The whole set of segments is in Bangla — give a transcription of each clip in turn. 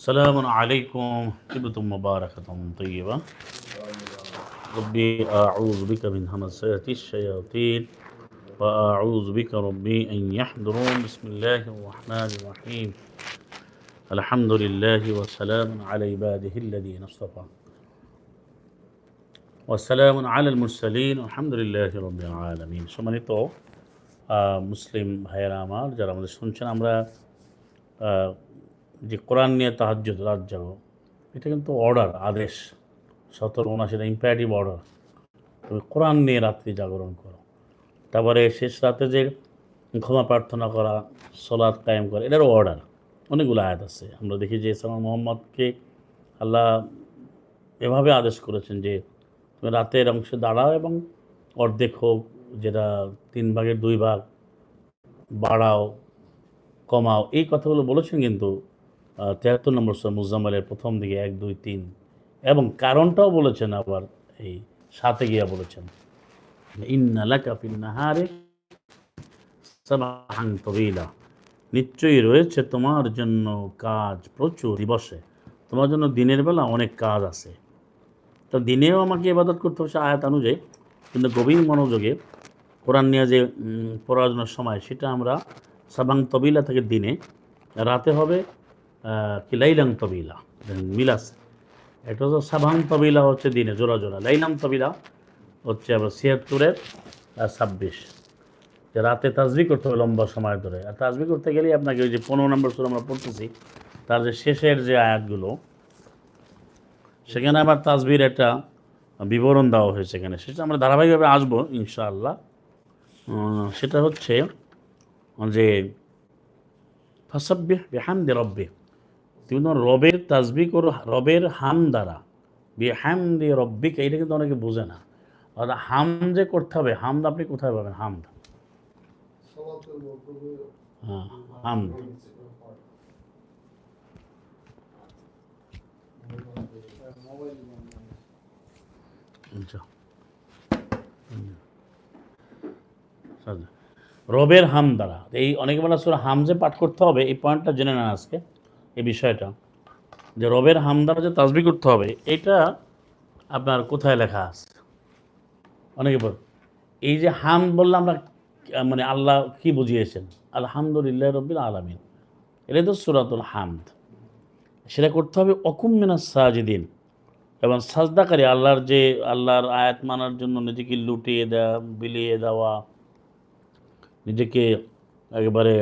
سلام عليكم طيبة مباركة طيبة ربي أعوذ بك من همسات الشياطين وأعوذ بك ربي أن يحضرون بسم الله الرحمن الرحيم الحمد لله وسلام على عباده الذين اصطفى ওয়াসালাম আলাল মুরসালিন আলহামদুলিল্লাহ রবিল আলমিন সম্মানিত আহ, মুসলিম ভাইয়েরা আমার যারা আমাদের শুনছেন আমরা আহ, যে কোরআন নিয়ে তাহাজ্জুদ রাত যাব এটা কিন্তু অর্ডার আদেশ। সতর উনাশিটা ইম্পারেটিভ অর্ডার তুমি কোরআন নিয়ে রাত্রি জাগরণ করো। তারপরে শেষ রাতে যে ক্ষমা প্রার্থনা করা সলাদ কায়েম করা, এটারও অর্ডার অনেকগুলো আয়াত আছে। আমরা দেখি যে ইসলাম মোহাম্মদকে আল্লাহ এভাবে আদেশ করেছেন যে, তুমি রাতের অংশে দাঁড়াও এবং অর্ধেক হোক, যেটা তিন ভাগের দুই ভাগ, বাড়াও, কমাও। এই কথাগুলো বলেছেন কিন্তু তিয়াত্তর নম্বর সূরা মুজাম্মালের প্রথম দিকে এক, দুই, তিন। এবং কারণটাও বলেছেন আবার এই সাথে গিয়া বলেছেন। তবিলা নিশ্চয়ই রয়েছে তোমার জন্য কাজ প্রচুর দিবসে। তোমার জন্য দিনের বেলা অনেক কাজ আছে। তো দিনেও আমাকে ইবাদত করতে হচ্ছে আয়াত অনুযায়ী। কিন্তু গভীর মনোযোগে কোরআন নিয়ে যে পড়াশোনার সময়, সেটা আমরা সাবাং তবিলা থেকে দিনে, রাতে হবে কি লাইলাং তবিলা মিলাস। এটা হচ্ছে সাবাং তবিলা হচ্ছে দিনে, জোড়া জোড়া। লাইলাং তবিলা হচ্ছে আবার ছিয়াত্তরের ছাব্বিশ। যে রাতে তাজবি করতে হবে লম্বা সময় ধরে। আর তাজবি করতে গেলেই আপনাকে ওই যে পনেরো নম্বর সুর আমরা পড়তেছি, তার যে শেষের যে আয়াতগুলো, সেখানে আবার তাজবির একটা বিবরণ দেওয়া হয়েছে এখানে। সেটা আমরা ধারাবাহিকভাবে আসব, ইনশাআল্লাহ। সেটা হচ্ছে যে, ফাসাব্বিহ বিহামদি রব্বে। তোমার রবের তাজবি করো, রবের হাম দ্বারা। বিহামদি রব্বিক, এইটা কিন্তু অনেকে বোঝে না। অর্থাৎ হাম যে করতে হবে হামদ আপনি কোথায় পাবেন? হামদ হ্যাঁ আচ্ছা। আচ্ছা। রবের হাম দ্বারা। এই অনেকে বলা সুরা হাম যে পাঠ করতে হবে, এই পয়েন্টটা জেনে নেন আজকে। এই বিষয়টা, যে রবের হাম দ্বারা যে তাজবি করতে হবে, এটা আপনার কোথায় লেখা আছে? অনেকে বল, এই যে হাম বললে আমরা মানে আল্লাহ কি বুঝিয়েছেন? আলহামদুলিল্লাহ রবিল আলমিন। এটাই তো সুরাতুল হামদ। সেটা করতে হবে, অকুম মিনাস সাজিদিন। এবং সাজদাকারী আল্লাহর যে, আল্লাহর আয়াত মানার জন্য নিজেকে লুটিয়ে দেওয়া, বিলিয়ে দেওয়া, নিজেকে একেবারে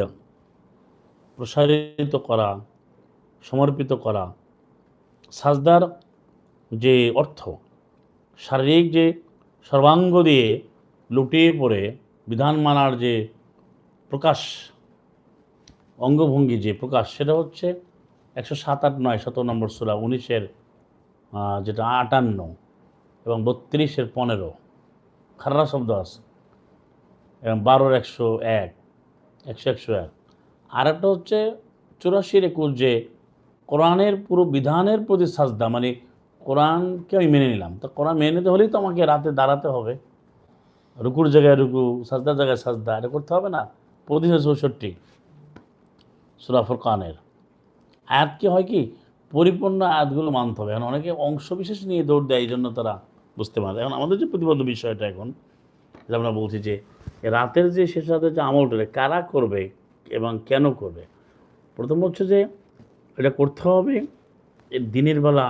প্রসারিত করা সমর্পিত করা। সাজদার যে অর্থ, শারীরিক যে সর্বাঙ্গ দিয়ে লুটিয়ে পড়ে বিধান মানার যে প্রকাশ, অঙ্গভঙ্গি যে প্রকাশ, সেটা হচ্ছে একশো সাত আট নয় শত নম্বর সুরা উনিশের যেটা আটান্ন এবং বত্রিশের পনেরো। খাররা শব্দ আছে এবং বারোর একশো এক, একশো একশো এক। আর একটা হচ্ছে চুরাশির একুশ যে কোরআনের পুরো বিধানের প্রতি সাজদা মানে কোরআনকে আমি মেনে নিলাম। তো কোরআন মেনে নিতে হলেই তো আমাকে রাতে দাঁড়াতে হবে। রুকুর জায়গায় রুকু, সাজদার জায়গায় সাজদা, এটা করতে হবে না। পঁচিশে চৌষট্টি। সুরা ফুরকানের। আয়াত কি হয় কি? পরিপূর্ণ আয়াতগুলো মানতে হবে। এখন অনেকে অংশ বিশেষ নিয়ে দৌড় দেয় এই জন্য তারা বুঝতে পারে। এখন আমাদের যে প্রতিবন্ধ বিষয়টা এখন, যেটা আমরা বলছি যে রাতের যে শেষ রাতের যে আমলটা কারা করবে এবং কেন করবে? প্রথম হচ্ছে যে এটা করতে হবে। দিনের বেলা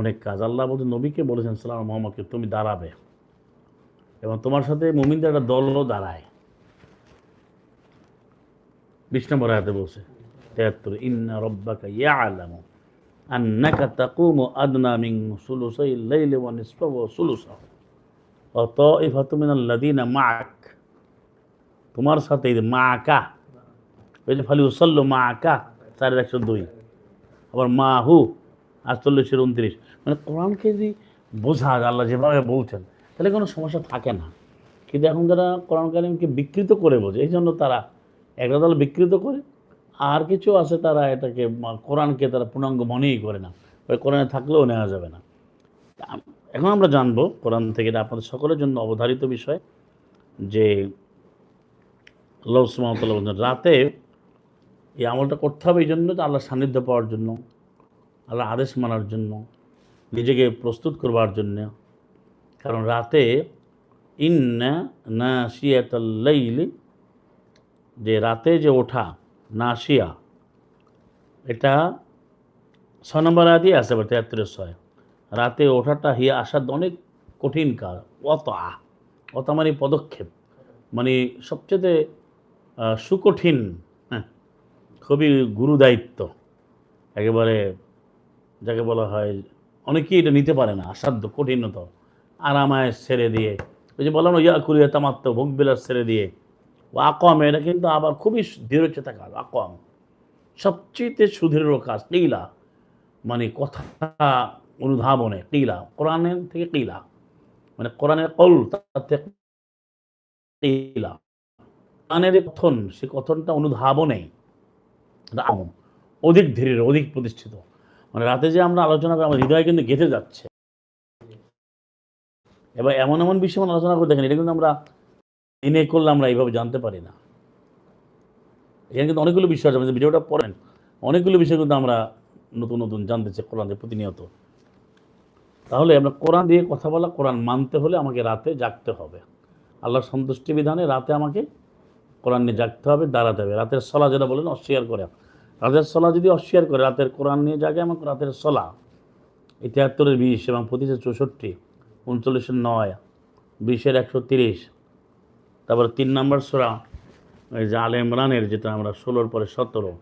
অনেক কাজ। আল্লাহ বলতে নবীকে বলেছেন, সালাম মোহাম্মদকে তুমি দাঁড়াবে এবং তোমার সাথে মোমিনদের একটা দলও দাঁড়ায়। বিশ নম্বর আয়াতে বলছে, তেহাত্তর, ইন্না রব্বাকা ইয়া আলামু আন্নাকা তাকুমু আদনা মিন সুলুসাই লাইলি ওয়া নিসফাহু ওয়া সুলুসাহু ওয়া তাইফাতু মিনাল লাযিনা মা'আক। তোমার সাথে মা'আকা, ওই যে ফালি উসাল্লু মা'আকা দুই। আবার মা হু, আটচল্লিশের উনত্রিশ। মানে কোরআনকে যদি বোঝা আল্লাহ যেভাবে বলছেন, তাহলে কোনো সমস্যা থাকে না। কিন্তু এখন যারা কোরআন কালিমকে বিকৃত করে বোঝে, এই জন্য তারা একটা দল বিকৃত করে, আর কিছু আছে তারা এটাকে কোরআনকে তারা পূর্ণাঙ্গ মনেই করে না। ওই কোরআনে থাকলেও নেওয়া যাবে না। এখন আমরা জানব কোরআন থেকে এটা আপনাদের সকলের জন্য অবধারিত বিষয় যে আল্লাহ রাতে এই আমলটা করতে হবে এই জন্য যে আল্লাহর সান্নিধ্য পাওয়ার জন্য আল্লাহ আদেশ মানার জন্য, নিজেকে প্রস্তুত করবার জন্য। কারণ রাতে ইন্না না শিয়াতাল্লাইলি যে রাতে যে ওঠা নাসিয়া এটা ছ নম্বর আদি আছে আবার তেত্রিশ ছয়। রাতে ওঠাটা হিয়া আসার অনেক কঠিন কাজ অত আ অত মানে পদক্ষেপ মানে সবচেয়ে সুকঠিন খুবই গুরু দায়িত্ব একেবারে যাকে বলা হয়, অনেকেই এটা নিতে পারে না অসাধ্য কঠিনত আরামায় ছেড়ে দিয়ে, ওই যে বললাম ইয়া কুরিয়া তামাত্ম ভোগ বিলাস ছেড়ে দিয়ে, ও আকম, এটা কিন্তু আবার খুবই দৃঢ়চেতা কাজ আকম। সবচেয়ে সুদৃঢ় কাজ কিলা মানে কথা অনুধাবনে কিলা কোরআনের থেকে কিলা মানে কোরআনের কল, তার থেকে কথন, সে কথনটা অনুধাবনে আমন। অধিক ধীরে, অধিক প্রতিষ্ঠিত। মানে রাতে যে আমরা আলোচনা করি আমার হৃদয় কিন্তু গেঁথে যাচ্ছে। এবার এমন এমন বিষয় আমরা আলোচনা করে দেখেন, এটা কিন্তু আমরা এনে করলে আমরা এইভাবে জানতে পারি না। এখানে কিন্তু অনেকগুলো বিষয় আছে ভিডিওটা পড়েন। অনেকগুলো বিষয় কিন্তু আমরা নতুন নতুন জানতে চাই, কোরআন দিয়ে প্রতিনিয়ত। তাহলে আমরা কোরআন দিয়ে কথা বলা, কোরআন মানতে হলে আমাকে রাতে জাগতে হবে। আল্লাহর সন্তুষ্টি বিধানে রাতে আমাকে কোরআন নিয়ে জাগতে হবে, দাঁড়াতে হবে। রাতের সলা যেটা বলেন, অস্বীকার করে। রাতের সলা যদি অস্বীকার করে, রাতের কোরআন নিয়ে জাগে আমাকে রাতের সলা এই তিয়াত্তরের বিশ এবং পঁচিশে চৌষট্টি, উনচল্লিশের নয়, বিশের একশো তিরিশ, তারপর তিন নম্বর সোরা, এই যে আলে ইমরানের যেটা আমরা ষোলোর পরে সতেরো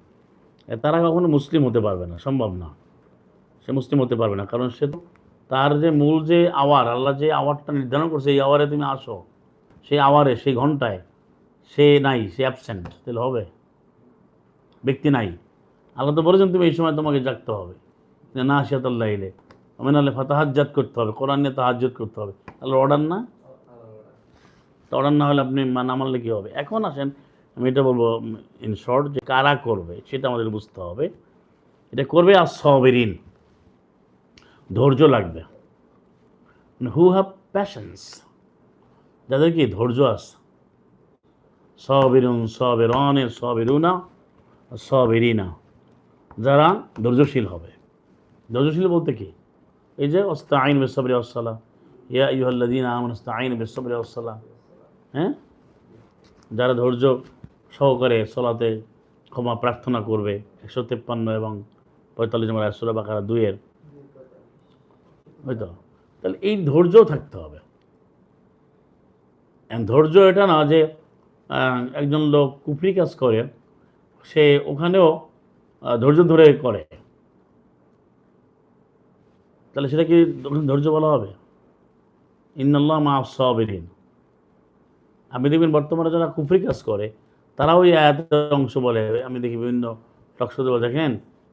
তারা কখনো মুসলিম হতে পারবে না, সম্ভব না। সে মুসলিম হতে পারবে না, কারণ সে তো তার যে মূল যে আওয়ার, আল্লাহ যে আওয়ারটা নির্ধারণ করছে, এই আওয়ারে তুমি আসো। সেই আওয়ারে, সেই ঘন্টায় সে নাই, সে অ্যাবসেন্ট তাহলে হবে। ব্যক্তি নাই। আল্লাহ তো বলেছেন, তুমি এই সময় তোমাকে জাগতে হবে। না আসিয়াত আল্লাহ এলে আমি নাহলে ফাতাহাজ্জাত করতে হবে, কোরআন নিয়ে তাহাজ্জত করতে হবে। তাহলে অর্ডার না? অর্ডার না হলে আপনি না মানলে কী হবে? এখন আসেন, আমি এটা বলব, ইন শর্ট, যে কারা করবে, সেটা আমাদের বুঝতে হবে। এটা করবে আর সবেরিন। ধৈর্য লাগবে। হু হ্যাভ প্যাশন্স যাদের কি ধৈর্য আছে? সবেরুন সবেরনের সবেরুনা সবেরিনা। যারা ধৈর্যশীল হবে। ধৈর্যশীল বলতে কি? এই যে ওস্তাইন বেসবরি আসসালাম ইয়া ইহল্লাদিন আমন আইন বেসবরি আসসালাম হ্যাঁ? যারা ধৈর্য সহকারে সলাতে ক্ষমা প্রার্থনা করবে, একশো তেপ্পান্ন এবং পঁয়তাল্লিশ নম্বর একশো বাকারা দুইয়ের। হয়তো? তাহলে এই ধৈর্যও থাকতে হবে। ধৈর্য এটা না যে একজন লোক কুফরি কাজ করে, সে ওখানেও ধৈর্য ধরে করে। তাহলে সেটা কি ধৈর্য বলা হবে? ইন্নাল্লাহ মা সবেরিন। আপনি দেখবেন বর্তমানে যারা কুফরি কাজ করে, তারাও ওই আয়াতের অংশ বলে। আমি দেখি বিভিন্ন টকশোতে দেখেন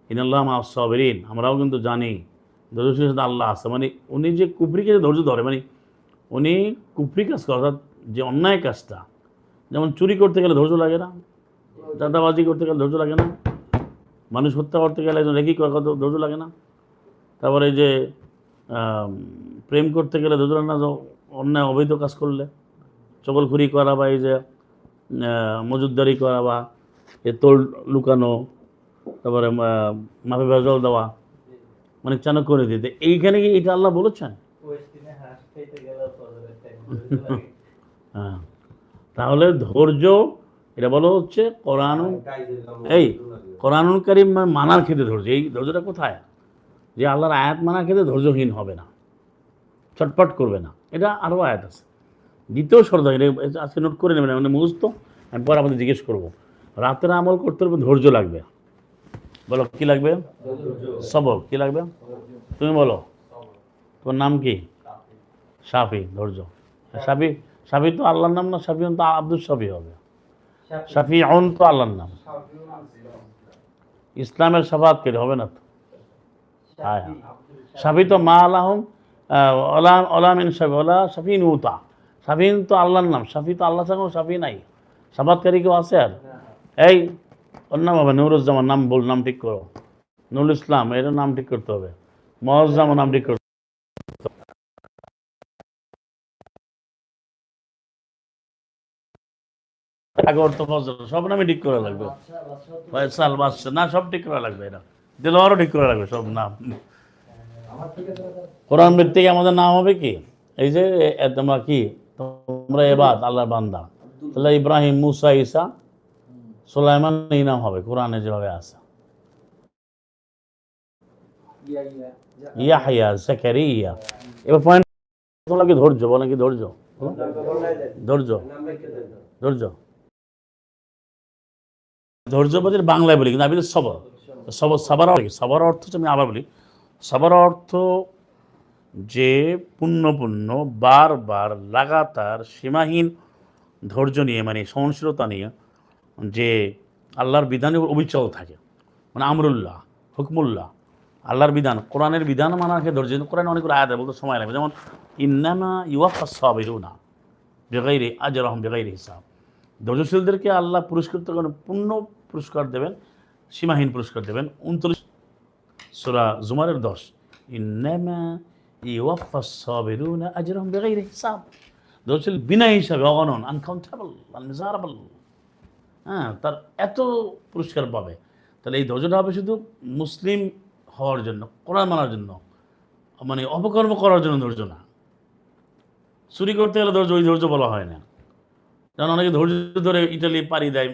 ইনাল্লাহ মা সবেরিন, আমরাও কিন্তু জানি সাথে আল্লাহ আছে। মানে উনি যে কুফরিকে ধৈর্য ধরে মানে উনি কুফরি কাজ করে, অর্থাৎ যে অন্যায় কাজটা যেমন চুরি করতে গেলে ধৈর্য লাগে না চাঁদাবাজি করতে গেলে ধৈর্য লাগে না মানুষ হত্যা করতে গেলে একজন রেকি করা ধৈর্য লাগে না। তারপরে এই যে প্রেম করতে গেলে ধৈর্য লাগে না অন্যায় অবৈধ কাজ করলে চকলখুরি করা বা এই যে মজুদদারি করা বা এ তোল লুকানো তারপরে মাফে ভেজল দেওয়া মানে চাণক করে দিতে। এইখানে কি এটা আল্লাহ বলেছেন? হ্যাঁ। তাহলে ধৈর্য, এটা বলা হচ্ছে কোরআন এই কোরআনুল কারিম মানার ক্ষেত্রে ধৈর্য। এই ধৈর্যটা কোথায়? যে আল্লাহর আয়াত মানার ক্ষেত্রে ধৈর্যহীন হবে না। ছটপট করবে না। এটা আরও আয়াত আছে। দ্বিতীয় শর্ত আজকে নোট করে নেবেন মানে মুখস্থ। আমি পরে আপনাদের জিজ্ঞেস করব। রাতের আমল করতে হবে ধৈর্য লাগবে। বলো, কি লাগবে? সবর কি লাগবে? তুমি বলো। তোমার নাম কি? সাফি। ধৈর্য। সাফি? সাফি তো আল্লাহর নাম না সাফি তো আব্দুল সাফি হবে। সাফি। অন তো আল্লাহর নাম। ইসলামের সাফাত কেটে হবে না তো? হ্যাঁ হ্যাঁ। সাফি। তো মা আলাহম ওলা ওলামিন সাফি ওলা সাফিন উতা। সাফিন তো আল্লাহর নাম সাফি তো আল্লাহ সঙ্গে সাফি নাই। সাফাতকারী কেউ আছে আর? এই ওর নাম হবে নুরুজ্জামান নাম বল নাম ঠিক করো। নুরুল ইসলাম এর নাম ঠিক করতে হবে। মহজ্জামান নাম ঠিক করতে সব নামে ঠিক করা লাগবে। ফয়সাল না, সব ঠিক করা লাগবে দিলওয়ারও ঠিক করে রাখবে সব নাম। কোরআন ভিত্তিক আমাদের নাম হবে কি? এই যে তোমরা কি? তোমরা এবাদ বান্দা। তাহলে ইব্রাহিম, মুসা ইসা সুলাইমান, এই নাম হবে, কোরআনে যেভাবে আছে। ইয়াহিয়া এবার পয়েন্ট কি ধৈর্য? বলে কি ধৈর্য? ধৈর্য? ধৈর্য? ধৈর্য বলতে বাংলায় বলি, কিন্তু আমি সবর। সবর, সবার অর্থ সবার অর্থ হচ্ছে আমি আবার বলি, সবার অর্থ যে পূর্ণ বারবার লাগাতার সীমাহীন ধৈর্য নিয়ে মানে সহনশীলতা নিয়ে যে আল্লাহর বিধানে অবিচল থাকে। মানে আমরুল্লাহ, হুকমুল্লাহ, আল্লাহর বিধান, কোরআনের বিধান মানাকে ধৈর্য কোরআন অনেক আয়াত বলতে সময় লাগবে। যেমন, ইন্নামা ইউফা সাবিরুনা বেগাইরে আজ রহম বেগাইরে হিসাব। ধৈর্যশীলদেরকে আল্লাহ পুরস্কৃত করেন পূর্ণ পুরস্কার দেবেন, সীমাহীন পুরস্কার দেবেন। উনত্রিশ সুরা জুমারের দশ, ইন্নামা ইউফা সাবিরুনা আজ রহম বেগাইরে হিসাব। ধৈর্যশীল বিনা হিসাবে, অগণন আনকাউন্টেবল আনমিজারেবল হ্যাঁ তার এত পুরস্কার পাবে। তাহলে এই ধৈর্যটা হবে শুধু মুসলিম হওয়ার জন্য, কোরআন মানার জন্য মানে অপকর্ম করার জন্য ধৈর্য না। চুরি করতে গেলে ধৈর্য, ওই ধৈর্য বলা হয় না। যেমন অনেকে ধৈর্য ধরে ইটালি পাড়ি দেয়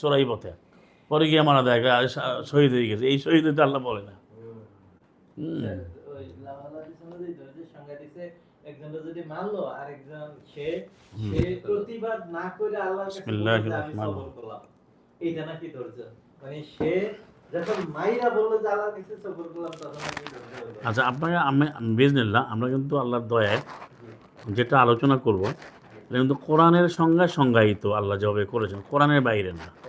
চোরাই পথে। পরে গিয়ে মারা দেয় শহীদ হয়ে গেছে। এই শহীদ হইতে আল্লাহ বলে না। হুম। ওই লাভালা দিছে না যে ধৈর্যের সংজ্ঞা দিছে, একজনটা যদি মারলো, আরেকজন সে- সে প্রতিবাদ না করে আল্লাহর কাছে বিসমিল্লাহির বলল যে আমি রহমানির সবর করলাম। এইটা নাকি ধৈর্য মানে। আচ্ছা আপনাকে আমি বিজনিল্লা আমরা কিন্তু আল্লাহর দয়ায় যেটা আলোচনা করব এটা কিন্তু কোরআনের সংজ্ঞা সংজ্ঞায়িত আল্লাহ যেভাবে করেছেন কোরআনের বাইরে না।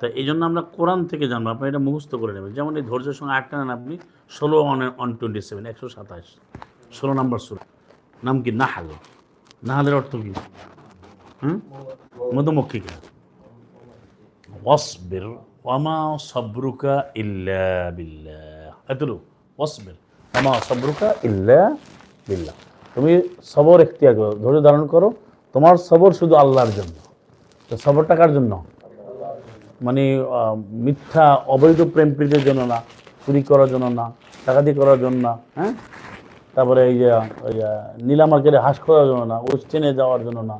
তা এই জন্য আমরা কোরআন থেকে জানব আপনি এটা মুখস্থ করে নেবেন। যেমন এই ধৈর্যের সঙ্গে আটটা নেন আপনি, ষোলো অন অন টোয়েন্টি সেভেন একশো সাতাশ, ষোলো নম্বর সুর। নাম কি? নাহাল। নাহালের অর্থ কি? হুম? মধুমক্ষিকা। ওয়াসবির, ওয়ামা সবরুকা ইল্লা বিল্লাহ। এতটুকু ওয়াসবির, ওয়ামা সবরুকা ইল্লা বিল্লাহ। তুমি সবর এখতিয়ার করো, ধৈর্য ধারণ করো, তোমার সবর শুধু আল্লাহর জন্য। তো সবরটা কার জন্য? মানে মিথ্যা, অবৈধ প্রেম প্রীতির জন্য না, চুরি করার জন্য না, ডাকাতি করার জন্য না হ্যাঁ? তারপরে এই যে, ওই যে নীলামার্কেটে হাঁস করার জন্য না ওয়েস্টেনে যাওয়ার জন্য না,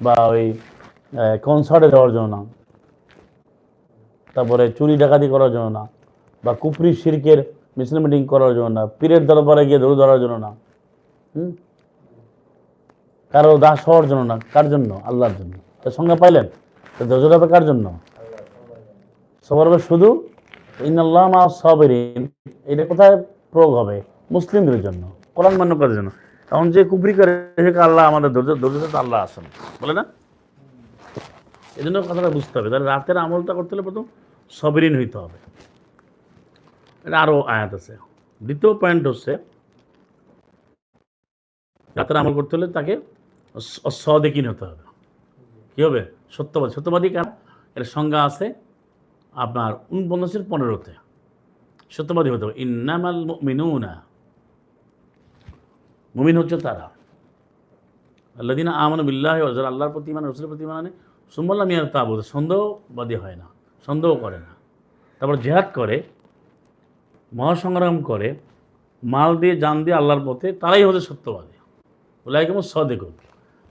বা ওই কনসার্টে যাওয়ার জন্য না। তারপরে চুরি, ডাকাতি করার জন্য না, বা কুপরি শিরকের মিছিল মিটিং করার জন্য না, পীরের দরবারে গিয়ে ধরে ধরার জন্য না, হুম? কারও দাস হওয়ার জন্য না, কার জন্য? আল্লাহর জন্য। তার সঙ্গে পাইলেন? তো ধৈর্য কার জন্য? সবার শুধু, ইন্নাল্লাহ মা সাবিরিন এটা কোথায় প্রয়োগ হবে? মুসলিমদের জন্য। কোরআন মান্য করার জন্য। কারণ যে কুবরি করে আল্লাহ আমাদের ধৈর্য ধৈর্য আল্লাহ আসেন বলে না? এই জন্য কথাটা বুঝতে হবে। তাহলে রাতের আমলটা করতে হলে প্রথম সবরিন হইতে হবে। এটা আরও আয়াত আছে। দ্বিতীয় পয়েন্ট হচ্ছে, রাতের আমল করতে হলে তাকে সদেকিন হতে হবে। কী হবে? সত্যবাদী। সত্যবাদী কেন? এর সংজ্ঞা আছে আপনার উনপঞ্চাশের পনেরোতে। সত্যবাদী হতে হবে। ইন্নামাল মিনুনা মুমিন হচ্ছে তারা। আল্লাদিন আমন বিল্লাহ যারা আল্লাহর প্রতি মানে রসুলের প্রতি মানে সুম্মাল্লা মিয়ার তাবুদ সন্দেহবাদী হয় না, সন্দেহ করে না। তারপর জেহাদ করে, মহাসংগ্রাম করে, মাল দিয়ে, জান দিয়ে আল্লাহর পথে, তারাই হচ্ছে সত্যবাদী। ওলাই কেমন সদেকুন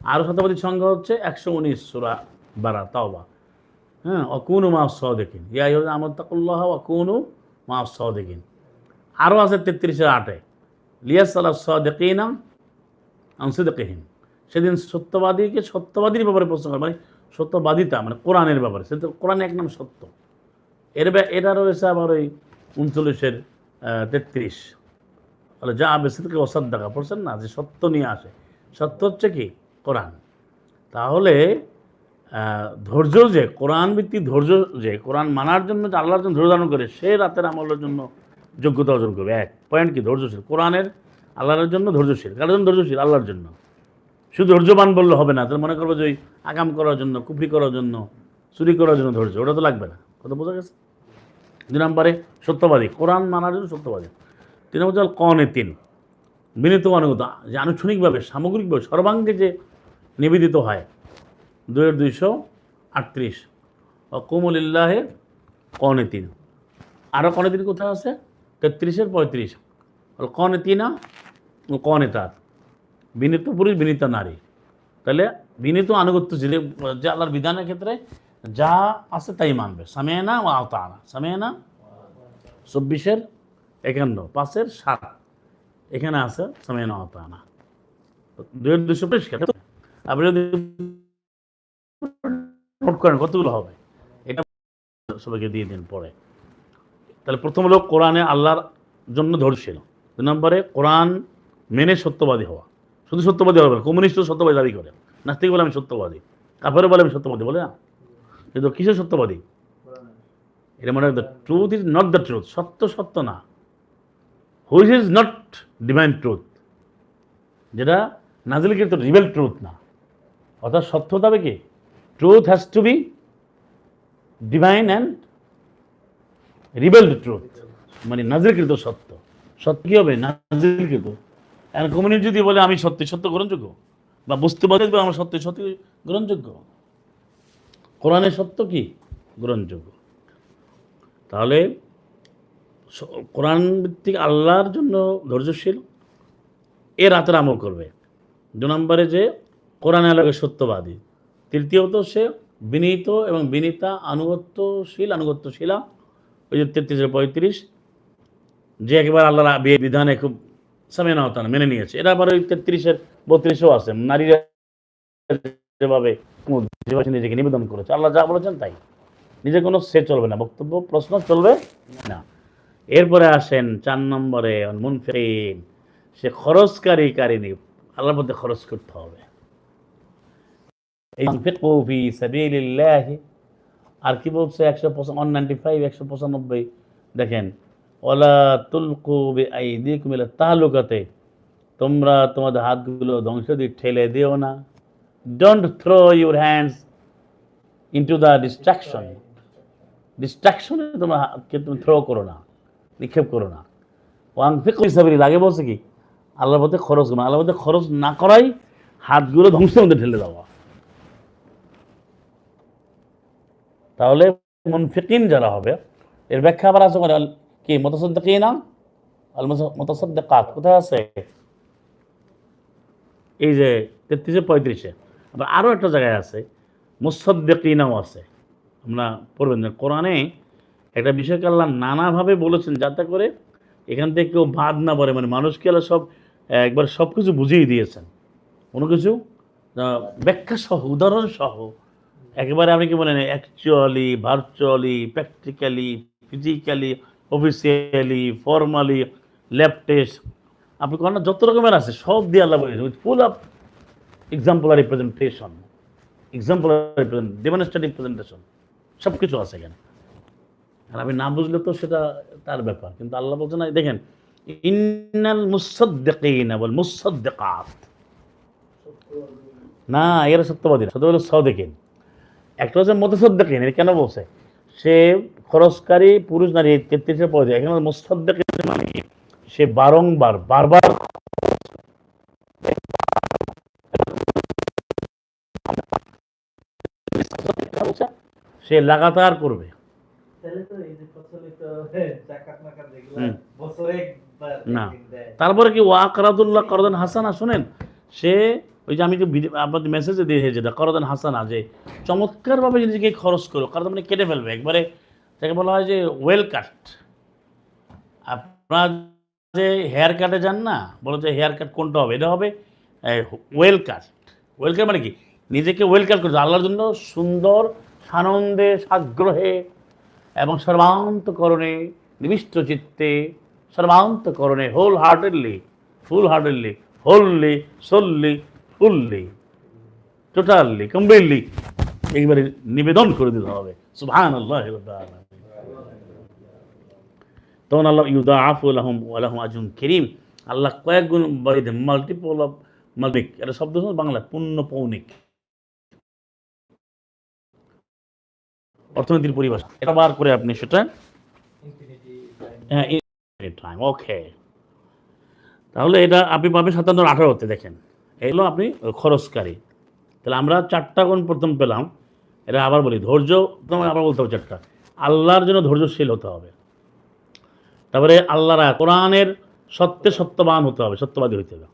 আরও সত্যবাদীর সংখ্যা হচ্ছে একশো উনিশ সুরা বারা তাওবা। হ্যাঁ অকুনু মা সদেকিন। ইয়াই হচ্ছে আমদ তাকুল্লাহ অকুনু মা দেখিন আরও আছে তেত্রিশের আটে, লিয়াস আল্লাহ সদেকিনা আংসিদকিহীন সেদিন সত্যবাদীকে সত্যবাদীর ব্যাপারে প্রশ্ন করে মানে সত্যবাদিতা মানে কোরআনের ব্যাপারে। সে তো কোরআন এক নাম সত্য। এর এটা রয়েছে আবার ওই উনচল্লিশের তেত্রিশ। বলে, যা বেশি থেকে অসাদ দেখা পড়ছেন না? যে সত্য নিয়ে আসে। সত্য হচ্ছে কি? কোরআন। তাহলে ধৈর্য যে, কোরআন ভিত্তিক ধৈর্য যে, কোরআন মানার জন্য যে আল্লাহর জন্য ধৈর্য ধারণ করে, সে রাতের আমলের জন্য যোগ্যতা অর্জন করবে। এক পয়েন্ট কি? ধৈর্যশীল। কোরআনের আল্লাহর জন্য ধৈর্যশীল। কারোর জন্য ধৈর্যশীল? আল্লাহর জন্য। শুধু ধৈর্যবান বললে হবে না, তাহলে মনে করব যে ওই আগাম করার জন্য, কুফরি করার জন্য, চুরি করার জন্য ধৈর্য, ওটা তো লাগবে না। কথা বোঝা গেছে? দুই নম্বরে, সত্যবাদী। কোরআন মানার জন্য সত্যবাদী। তিন নম্বর কনে তিন বিনীত অনুগত যে আনুষ্ঠানিকভাবে, সামগ্রিকভাবে, সর্বাঙ্গে যে নিবেদিত হয় দুয়ের দুইশো আটত্রিশ। কোমলিল্লাহে কনে তিন। আরও কনে দিন কোথায় আছে? তেত্রিশের পঁয়ত্রিশ। কনে তিনা কনে তার বিনীত পুরুষ, বিনীত নারী। তাহলে বিনীত আনুগত্য যে আল্লাহর বিধানের ক্ষেত্রে যা আছে তাই মানবে। সামেনা ও আওতানা সামেনা চব্বিশের একান্ন, পাঁচের সাত। এখানে আছে সামেনা আওতানা দুয়ের দুশো পরিষ্কার আপনি যদি করেন, কতগুলো হবে? এটা সবাইকে দিয়ে দিন পরে। তাহলে প্রথম হলো কোরআনে আল্লাহর জন্য ধরছিল দুই নম্বরে, কোরআন মেনে সত্যবাদী হওয়া। শুধু সত্যবাদী হবে না কমিউনিস্টও সত্যবাদী দাবি করে। নাস্তিক বলে আমি সত্যবাদী কাপড়ে বলে আমি সত্যবাদী, বলে না। কিন্তু কিসের সত্যবাদী? এটা মনে the truth is not the truth সত্য সত্য না। Which is not divine truth যেটা নাজিলকৃত রিবেল ট্রুথ না। অর্থাৎ সত্য তবে কি? Truth has to be divine and revealed truth মানে নাজিলকৃত সত্য। সত্য কী হবে? নাজিলকৃত। এখন কমিউনিটি যদি বলে, আমি সত্যি সত্য গ্রহণযোগ্য? বা পারি যে আমার সত্যি সত্যি গ্রহণযোগ্য? কোরআনের সত্য কি? গ্রহণযোগ্য। তাহলে কোরআন ভিত্তিক আল্লাহর জন্য ধৈর্যশীল, এ রাতের আমল করবে। দু নম্বরে যে কোরআন আলোকে সত্যবাদী। তৃতীয়ত সে বিনীত এবং বিনীতা আনুগত্যশীল, আনুগত্যশীলা, ওই যে তেত্রিশের পঁয়ত্রিশ, যে একবার আল্লাহর বিধানে খুব সামেনা হতানা মেনে নিয়েছে। এটা আবার ওই তেত্রিশের, বত্রিশেও আছে। নারীরা যেভাবে নিজেকে নিবেদন করেছে। আল্লাহ যা বলেছেন তাই। নিজে কোনো সে চলবে না, বক্তব্য, প্রশ্ন চলবে না। এরপরে আসেন চার নম্বরে মুনফিন সে খরচকারী কারিনী আল্লাহর মধ্যে খরচ করতে হবে। এই ফি সাবিলিল্লাহ, আর কি বলছে? একশো ওয়ান নাইনটি ফাইভ একশো পঁচানব্বই। দেখেন ওলা তুলকু আইদিকুম ইলা তাহলুকাতে, তোমরা তোমাদের হাতগুলো ধ্বংস দিয়ে ঠেলে দিও না। Don't throw your hands into the destruction ডিস্ট্রাকশনে তোমরা হাতকে তুমি থ্রো করো না, নিক্ষেপ করো না। ওয়াংফিক হিসাবে আগে বলছে কি? আল্লাহর পথে খরচ করো আল্লাহর পথে খরচ না করাই হাতগুলো ধ্বংসের মধ্যে ঠেলে দেওয়া। তাহলে মুনফিকিন যারা হবে, এর ব্যাখ্যা আবার আছে কি, মতসদ্দিকিনা? আল মতসদ্দিকাত কোথায় আছে? এই যে তেত্রিশে পঁয়ত্রিশে আবার আরও একটা জায়গায় আছে, মুসদ্দিকিনাও আছে। আমরা পড়বেন কোরআনে একটা বিষয়কে আল্লাহ নানাভাবে বলেছেন যাতে করে এখান থেকে কেউ বাদ না পড়ে। মানে মানুষকে আল্লাহ সব, একবার সব কিছু বুঝিয়ে দিয়েছেন। কোনো কিছু ব্যাখ্যা সহ, উদাহরণ সহ একেবারে আপনি কি বলেন actually virtually practically physically officially formally lab test আপনি কোন যত রকমের আছে, সব দিয়ে আল্লাহ বলেছেন with full of exemplary presentation exemplary demonstrative presentation সব কিছু আছে এখানে। আর আমি না বুঝলে তো সেটা তার ব্যাপার, কিন্তু আল্লাহ বলছে না, দেখেন, ইন্নাল মুসদ্দিকিনা বল মুসদ্দিকাত। না, এরা সত্যবাদী সত্য হলো সদেকিন একটা হচ্ছে মতসদ্দেকিন এটা কেন বলছে? সে খরচকারী পুরুষ নারী তেত্রিশে পড়ে এখানে মোস্তদ্দেকিন মানে সে বারংবার বারবার সে লাগাতার করবে। না। তারপরে কি ওয়াকরাদুল্লাহ করদান হাসানা শুনেন? সে ওই যে আমি যে আপনাদের মেসেজে দিয়ে যেটা করদান হাসানা যে চমৎকারভাবে নিজেকে খরচ করো কারণ মানে কেটে ফেলবে। একবারে তাকে বলা হয় যে ওয়েল কাট আপনার যে হেয়ার কাটে যান না, বলো যে হেয়ার কাট কোনটা হবে? এটা হবে ওয়েল কাট ওয়েল কাট মানে কি? নিজেকে ওয়েল কাট করতে আল্লাহর জন্য সুন্দর, সানন্দে, সাগ্রহে এবং সর্বান্তকরণে, নিবিষ্ট চিত্তে সর্বান্তকরণে wholeheartedly full heartedly wholly solely fully totally completely এইবারে নিবেদন করে দিতে হবে। সুবহান আল্লাহ তখন আল্লাহ ইউদা আফুল আহম আলহম আজম করিম। আল্লাহ কয়েক গুণ বাড়ি দেন। মাল্টিপল অফ মালিক। এটা শব্দ বাংলা পূর্ণ পৌনিক। অর্থনীতির পরিভাষা। এটা বার করে আপনি সেটা হ্যাঁ টাইম ওকে তাহলে এটা আপনি পাবেন সাতান্ন আঠারোতে, দেখেন। এগুলো আপনি খরচকারী। তাহলে আমরা চারটা গুণ প্রথম পেলাম। এটা আবার বলি, ধৈর্য তোমাকে আবার বলতে হবে চারটা। আল্লাহর জন্য ধৈর্যশীল হতে হবে। তারপরে আল্লাহর কোরআনের সত্যে সত্যবান হতে হবে, সত্যবাদী হতে হবে।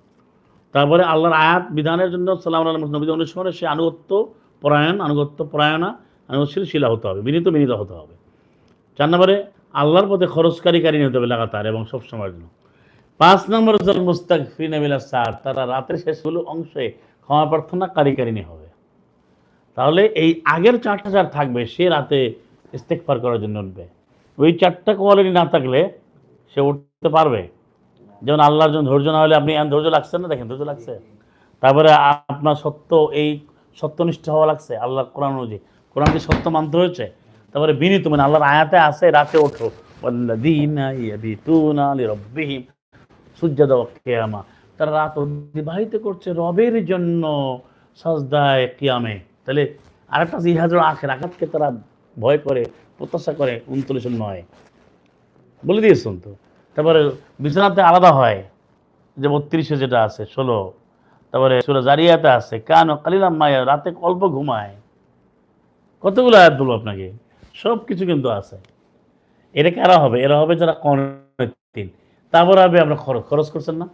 তারপরে আল্লাহর আয়াত বিধানের জন্য সাল্লাহ আল্লাহ নবী অনুসরণে সে আনুগত্য পরায়ণ, আনুগত্য পরায়ণা, আনুগত্যশীল শিলা হতে হবে, বিনীত বিনীত হতে হবে। চার নম্বরে, আল্লাহর পথে খরচকারী কারী হতে হবে লাগাতার এবং সবসময়ের জন্য। পাঁচ নম্বর হচ্ছে মুস্তাক ফিনাবিলা সার তারা রাতের শেষগুলো অংশে ক্ষমা প্রার্থনা কারিকারিনী হবে। তাহলে এই আগের চারটা যার থাকবে, সে রাতে স্টেক ইস্তেকফার করার জন্য উঠবে। ওই চারটা কোয়ালিটি না থাকলে সে উঠতে পারবে। যেমন আল্লাহর জন্য ধৈর্য না হলে আপনি ধৈর্য লাগছে না? দেখেন ধৈর্য লাগছে। তারপরে আপনার সত্য, এই সত্যনিষ্ঠ হওয়া লাগছে আল্লাহ কোরআন অনুযায়ী। কোরআনকে সত্য মানতে হয়েছে? তারপরে বিনীত মানে আল্লাহর আয়াতে আছে, রাতে ওঠো। ওয়া কিয়ামা। তারা রাত অতিবাহিত করছে রবের জন্য সাজদায় কিয়ামে। তাহলে আরেকটা জিহাজের আখের আঘাতকে তারা ভয় করে, প্রত্যাশা করে উনচল্লিশ নয়। বলে দিয়েছেন তো? তারপরে বিছানাতে আলাদা হয়, যে বত্রিশে যেটা আছে, ষোলো। তারপরে সুরা জারিয়াতে আছে, কেন কালিলাম মায়া, রাতে অল্প ঘুমায়। কতগুলো আয়াত বলব আপনাকে? সব কিছু কিন্তু আছে। এটা কারা হবে? এরা হবে যারা কর্ণতিন তারপর হবে আমরা খরচ খরচ করছেন না?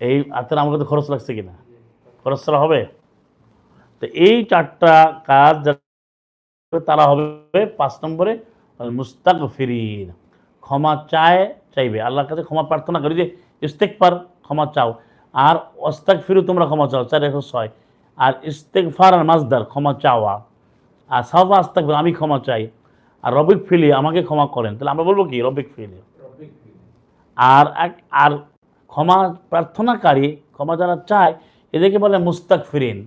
এই হাতের আমার কাছে খরচ লাগছে কিনা? খরচ ছাড়া হবে? তো এই চারটা কাজ তারা হবে, পাঁচ নম্বরে মুস্তাক ফিরিন ক্ষমা চায়, চাইবে। আল্লাহর কাছে ক্ষমা প্রার্থনা করি যে ইস্তেক পার ক্ষমা চাও। আর অস্তাক ফিরু তোমরা ক্ষমা চাও, চার একশো ছয়। আর ইস্তেক ফার আর মাজদার ক্ষমা চাওয়া। আর সাফা আস্তাক আমি ক্ষমা চাই। আর রবিক ফিলি, আমাকে ক্ষমা করেন। তাহলে আমরা বলব কি? রবিক ফিলি। আর আর ক্ষমা প্রার্থনাকারী ক্ষমা যারা চায়, এদেরকে বলে মুস্তাক ফিরিন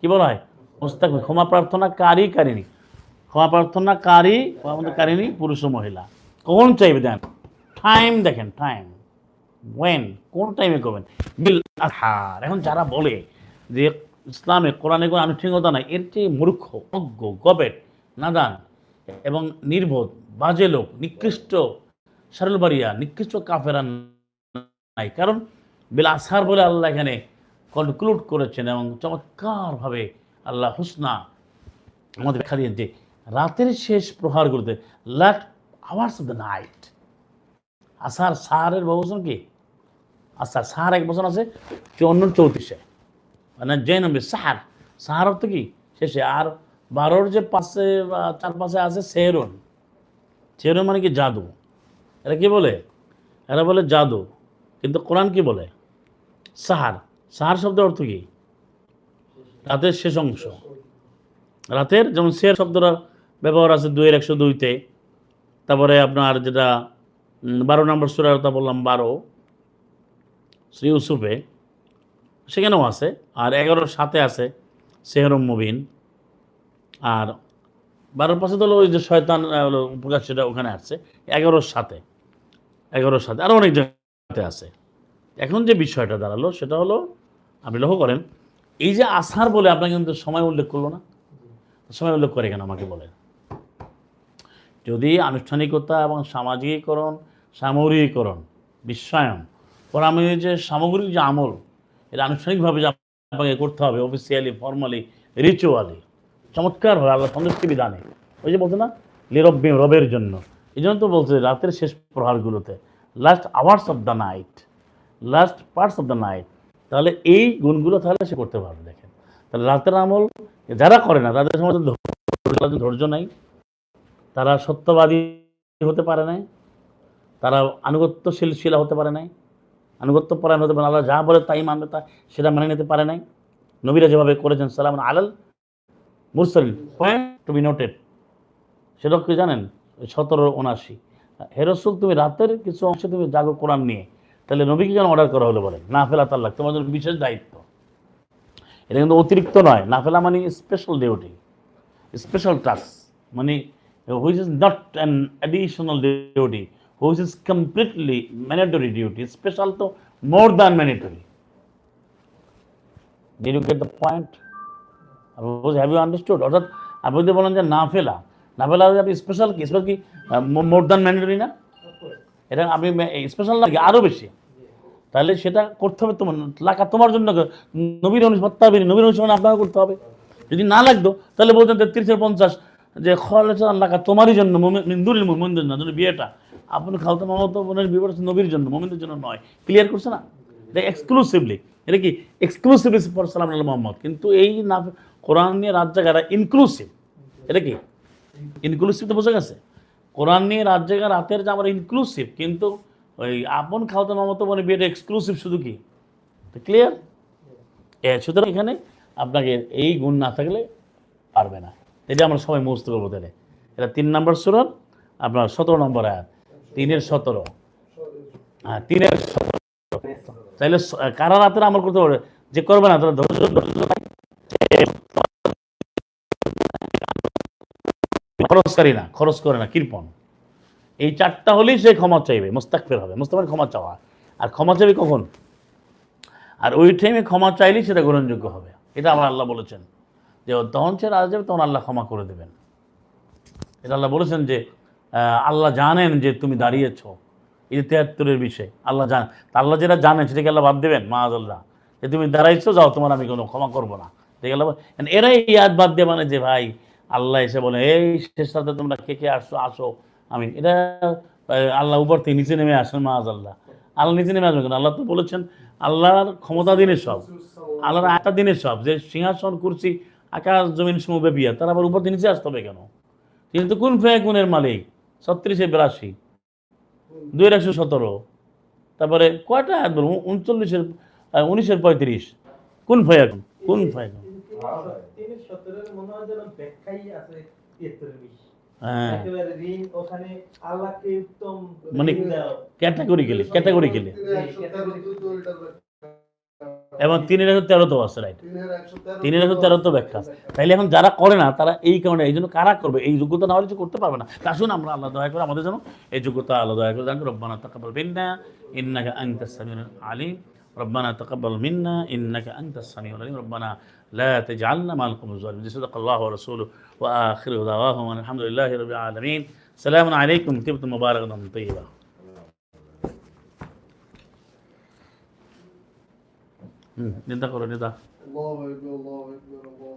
কি বলা হয়? মুস্তাক ক্ষমা প্রার্থনা প্রার্থনাকারী কারিনী। ক্ষমা প্রার্থনা প্রার্থনাকারী কারিনী, পুরুষ ও মহিলা। কখন চাইবে দেন? টাইম দেখেন টাইম ওয়েন কোন টাইমে করবেন? বিল আহার এখন যারা বলে যে ইসলামে কোরআনে কোনো আনুষ্ঠানিকতা নাই, এর চেয়ে মূর্খ, অজ্ঞ, গবেট, নাদান এবং নির্বোধ, বাজে লোক, নিকৃষ্ট সারুলবাড়িয়া নিকৃষ্ট কাফেরা নাই। কারণ বিল আসার বলে আল্লাহ এখানে কনক্লুড করেছেন এবং চমৎকারভাবে আল্লাহ হুসনা আমাদের দিয়েন যে রাতের শেষ প্রহারগুলোতে লাট আওয়ার্স অফ দ্য নাইট আসার সাহারের বহুবচন কি? আচ্ছা সাহার এক বছর আছে চুয়ান্ন চৌত্রিশে। মানে জৈন সাহার। সাহার অর্থ কি? শেষে। আর বারোর যে পাশে চার পাশে আছে সেহরন সেহরন মানে কি? জাদু। এরা কি বলে? এরা বলে জাদু। কিন্তু কোরআন কি বলে? সাহার। সাহার শব্দের অর্থ কি? রাতের শেষ অংশ। রাতের যেমন শের শব্দটার ব্যবহার আছে দুইয়ের একশো দুইতে। তারপরে আপনার যেটা বারো নম্বর সুরার কথা বললাম, বারো। শ্রী ইউসুফে। সেখানেও আছে। আর এগারোর সাথে আছে সেহরম মুবিন। আর বারোর পাশে তো ওই যে শয়তান প্রকাশ সেটা ওখানে আসছে। এগারোর সাথে এগারোর সাথে। আরও অনেক জায়গাতে আছে। এখন যে বিষয়টা দাঁড়াল, সেটা হলো, আপনি লক্ষ্য করেন, এই যে আসার বলে আপনাকে কিন্তু সময় উল্লেখ করল না? সময় উল্লেখ করে কেন আমাকে বলেন? যদি আনুষ্ঠানিকতা এবং সামাজিকীকরণ সামরিকীকরণ বিশ্বায়ন পরামে যে সামগ্রিক যে আমল, এটা আনুষ্ঠানিকভাবে যে আপনাকে করতে হবে অফিসিয়ালি ফর্মালি রিচুয়ালি চমৎকারভাবে আল্লাহ সন্তুষ্টি বিধানে। ওই যে বলছে না লিরব্বি রবের জন্য। এই জন্য তো বলছে রাতের শেষ প্রহারগুলোতে last hours of the night last parts of the night তাহলে এই গুণগুলো তাহলে সে করতে পারবে, দেখেন। তাহলে রাতের আমল যারা করে না, তাদের সময় ধৈর্য নাই। তারা সত্যবাদী হতে পারে নাই। তারা আনুগত্যশীল শিলা হতে পারে নাই। আনুগত্য পরায়ণ হতে পারে। আল্লাহ যা বলে তাই মানবে, তা সেটা মেনে নিতে পারে নাই। নবীরা যেভাবে করেছেন সালাম আলাল মুরসালিন। পয়েন্ট টু বি নোটেড সেটা কি জানেন? সতেরো, উনাশি। হেরসুল তুমি রাতের কিছু অংশে তুমি জাগো কোরআন নিয়ে। তাহলে নবীকে কেন অর্ডার করা হলো বলেন? না ফেলা তাল্লাক তোমার জন্য বিশেষ দায়িত্ব। এটা কিন্তু অতিরিক্ত নয়। না ফেলা মানে স্পেশাল ডিউটি স্পেশাল টাস্ক মানে which is not an additional duty which is completely mandatory duty special তো more than mandatory did you get the point have you understood অর্থাৎ আপনি যদি বলেন যে না ফেলা না ফেলা আপনি স্পেশাল কি? স্পেশাল কি? মোর দ্যান ম্যান্ডেটরি না? এটা আপনি স্পেশাল লাগে আরও বেশি? তাহলে সেটা করতে হবে তোমার লাকা তোমার জন্য। নবীর হবে নবীর অনুসরণ আপনাকে করতে হবে। যদি না লাগতো, তাহলে বলতেন তেত্রিশের পঞ্চাশ, যে খরচা লাকা তোমারই জন্য মিন্দুরিল মন্দির না যদি বিয়েটা। আপন খালতো মামাতো বোনের হচ্ছে নবীর জন্য, মোমিনদের জন্য নয়। ক্লিয়ার করছে না? এটা এক্সক্লুসিভলি এটা কি? এক্সক্লুসিভলি ফর সালাম মোহাম্মদ। কিন্তু এই না কোরআন নিয়ে রাত জায়গাটা ইনক্লুসিভ এটা কি? ইনক্লুসিভ তো বোঝা গেছে। কোরআন নিয়ে রাত জায়গা রাতের যে আমার ইনক্লুসিভ কিন্তু ওই আপন খালতো মামাতো বোনের বিয়েটা এক্সক্লুসিভ শুধু কি? ক্লিয়ার এ, সুতরাং এখানে আপনাকে এই গুণ না থাকলে পারবে না। এটা আমরা সবাই মুস্ত করব তাহলে। এটা তিন নম্বর সুরত আপনার সতেরো নম্বর আয়াত। তিনের সতেরো। হ্যাঁ তিনের সতেরো। তাইলে স- কারা রাতের আমল করতে পারবে? যে করবে না, তারা ধৈর্য ধৈর্য খরচকারী না, খরচ করে না, কৃপণ। এই চারটা হলেই সে ক্ষমা চাইবে, মোস্তাকফের হবে। মোস্তাফের ক্ষমা চাওয়া। আর ক্ষমা চাইবে কখন? আর ওই টাইমে ক্ষমা চাইলেই সেটা গ্রহণযোগ্য হবে। এটা আমার আল্লাহ বলেছেন। যে তখন সে রাজা যাবে তখন আল্লাহ ক্ষমা করে দেবেন। এটা আল্লাহ বলেছেন যে আল্লাহ জানেন যে তুমি দাঁড়িয়েছ। এই যে তেহাত্তরের বিষয়, আল্লাহ জান আল্লাহ যেটা জানেন, সেটাকে আল্লাহ বাদ দেবেন মা আল্লাহ যে তুমি দাঁড়াইছো, যাও, তোমার আমি কোনো ক্ষমা করব না। ঠিক আল্লাহ এরাই ইয়াদ বাদ দিয়ে মানে যে, ভাই আল্লাহ এসে বলে, এই শেষ রাতে তোমরা কে কে আসছো? আসো। আমি, এটা আল্লাহ উপর থেকে নিচে নেমে আসেন মা আল্লাহ। আল্লাহ নিচে নেমে আসবেন কেন? আল্লাহ তো বলেছেন, আল্লাহর ক্ষমতা দিনের সব, আল্লাহর আটা দিনের সব। যে সিংহাসন, কুরসি, আকাশ, জমিন সমবে বিয়া তার আবার উপর নিচে আসতে হবে কেন? কিন্তু কোন ফেয়ে গুণের মালিক? ছত্রিশে বিরাশি, দুই একশো সতেরো, তারপরে কয়টা আয়াত বলব? উনচল্লিশের উনিশের পঁয়ত্রিশ। কোন ফয়াগুন কোন সতেরোর হ্যাঁ। মানে ক্যাটাগরি গেলে ক্যাটাগরি গেলে এবং তিনের একশো তেরো তো আছে রাইট তিনের একশো তেরো তো ব্যাখ্যা তাইলে এখন যারা করে না তারা এই কারণে এই জন্য কারা করবে? এই যোগ্যতা না হলে কিছু করতে পারবে না। তা শুন আমরা আল্লাহ দয়া করে আমাদের জন্য এই যোগ্যতা আল্লাহ দয়া করে জানি রব্বানা তাকাবাল মিন্না ইন্নাকা আনতা সামিউল আলিম রব্বানা তাকাবাল মিন্না ইন্নাকা আনতা সামিউল আলিম রব্বানা لا تجعلنا مع القوم الظالمين صدق الله ورسوله واخر دعواهم أن الحمد لله رب العالمين سلام عليكم طيبة مباركة طيبة হুম, নিদা করো নিদা الله أكبر الله أكبر الله